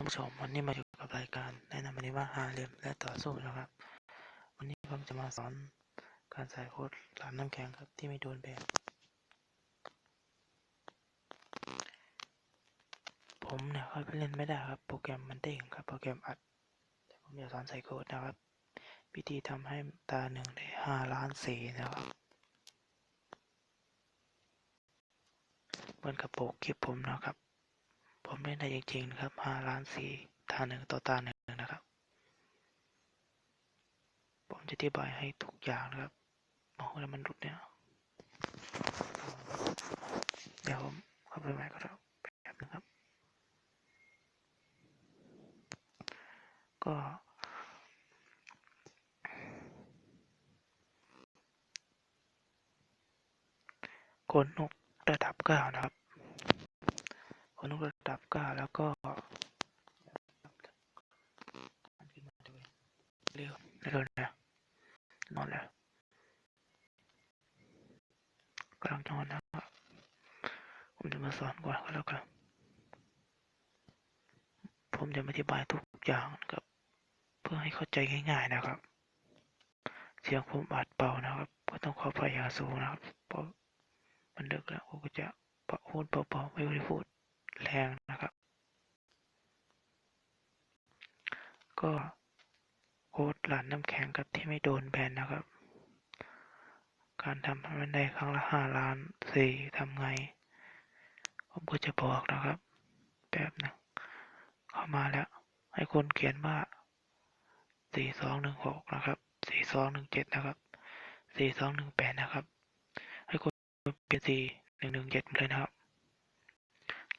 านผู้ชมวันนี้มาอยู่กับรายการแนะนำวันนี้ว่าหาเหลี่ยมและต่อสู้นะครับ วันนี้ผมจะมาสอนการใส่โค้ดหลานน้ำแข็งครับที่ไม่โดนแบนผมเนี่ยค่อยไปเล่นไม่ได้ครับ โปรแกรมมันเด้งครับโปรแกรมอัดแต่ผมจะสอนใส่โค้ดนะครับวิธีทำให้ตาหนึ่งได้ห้าล้านสีนะครับเหมือนกับโปกคลิปผมนะครับ ผมเล่นได้จริงๆนะครับห้าล้านสีตาหนึ่งต่อตาหนึ่งนะครับ ผมจะอธิบายให้ทุกอย่างนะครับโอ้แล้วมันหลุดเนี่ย เดี๋ยวผมเข้าไปใหม่ก็ได้แบบนึงครับ ก็โคนนกระดับเก้านะครับ คนนกระดับก้าแล้วก็เร็วเร็วนะนอนแล้วกำลังนอนนะครับผมจะมาสอนก่อนก็แล้วกันผมจะอธิบายทุกอย่างครับ เพื่อให้เข้าใจง่าย ๆนะครับ เสียงผมอัดเบานะครับ ก็ต้องขอพยางสูงนะครับ เพราะมันดึกแล้วผมก็จะพูดเบาๆไม่ได้พูด แรงนะครับ ก็โค้ดหลานน้ำแข็งกับที่ไม่โดนแบนนะครับ การทำให้มันได้ครั้งละห้าล้านสี่ทำไง ผมก็จะบอกนะครับแบบนึงเข้ามาแล้ว ให้คนเขียนว่าสี่สองหนึ่งหกนะครับสี่สองหนึ่งเจ็ดนะครับสี่สองหนึ่งแปดนะครับ ให้คนเปลี่ยนสี่หนึ่งหนึ่งเจ็ดเลยนะครับ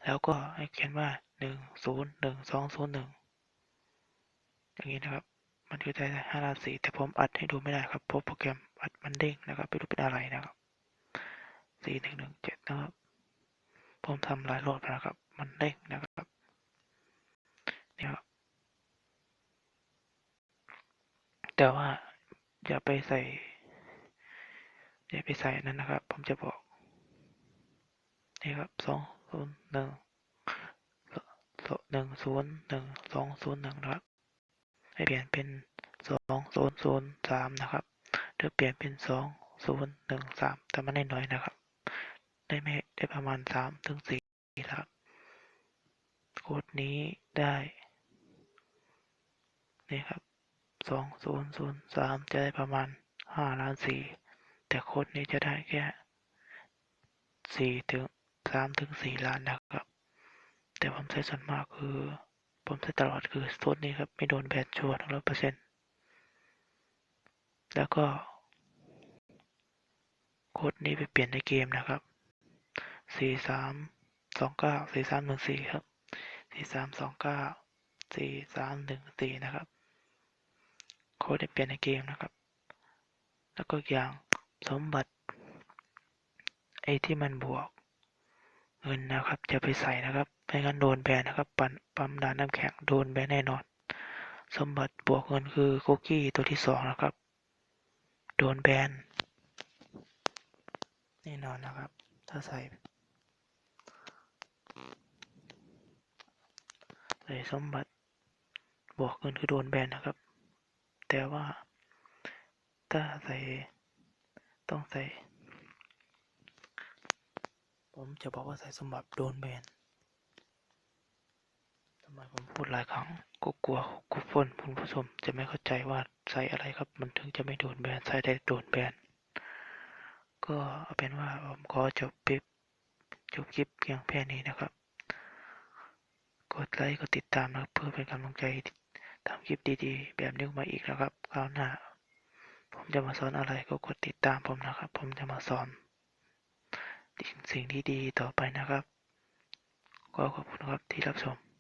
แล้วก็ให้เขียนว่าหนึ่งศูนย์หนึ่งสองศูนย์หนึ่งอย่างนี้นะครับ มันคือได้ห้าล้านสี่แต่ผมอัดให้ดูไม่ได้ครับเพราะโปรแกรมอัดมันเด้งนะครับไม่รู้เป็นอะไรนะครับสี่หนึ่งหนึ่งเจ็ดนะครับ ผมทำหลายรอบแล้วนะครับ มันเด้งนะครับนี่ครับ แต่ว่าอย่าไปใส่ อย่าไปใส่นั้นนะครับ ผมจะบอกนี่ครับสอง ศูนย์หนึ่งหนึ่งศูนย์หนึ่งสองศูนย์หนึ่งนะครับให้เปลี่ยนเป็นสองศูนย์ศูนย์สามนะครับหรือเปลี่ยนเป็นสองศูนย์หนึ่งสามแต่มันได้น้อยนะครับ ได้ไม่ได้ประมาณสามถึงสี่ครับโค้ดนี้ได้นี่ครับสองศูนย์ศูนย์สามจะได้ประมาณห้าล้านสี่แต่โค้ดนี้จะได้แค่สี่ถึง สามถึงสี่ล้านนะครับ แต่ผมใช้ส่วนมากคือ ผมใช้ตลอดคือโค้ดนี้ครับ ไม่โดนแบนชัวร์ร้อยเปอร์เซ็นต์แล้วก็โค้ดนี้ไปเปลี่ยนในเกมนะครับสี่สามสองเก้าสี่สามหนึ่งสี่ครับสี่สามสองเก้าสี่สามหนึ่งสี่นะครับ โค้ดได้เปลี่ยนในเกมนะครับ แล้วก็อย่างสมบัติไอที่มันบวก เงินนะครับจะไปใส่นะครับไม่งั้นโดนแบนนะครับปันปั๊มด่านน้ำแข็งโดนแบนแน่นอน สมบัติบวกเงินคือคุกกี้ตัวที่สองนะครับ โดนแบนแน่นอนนะครับ ถ้าใส่ใส่สมบัติบวกเงินคือโดนแบนนะครับ แต่ว่าถ้าใส่ต้องใส่ ผมจะบอกว่าใส่สมบัติโดนแบนทำไมผมพูดหลายครั้งก็กลัวกุฟนคุณผู้ชมจะไม่เข้าใจว่าใส่อะไรครับ มันถึงจะไม่โดนแบนใส่ได้โดนแบนก็เอาเป็นว่าผมขอจบคลิปจบคลิปเพียงแค่นี้นะครับ กดไลค์กดติดตามนะเพื่อเป็นกำลังใจทำคลิปดีๆ แบบนี้มาอีกนะครับคราวหน้า ผมจะมาสอนอะไรก็กดติดตามผมนะครับ ผมจะมาสอน สิ่งที่ดีต่อไปนะครับ ก็ขอบคุณครับที่รับชม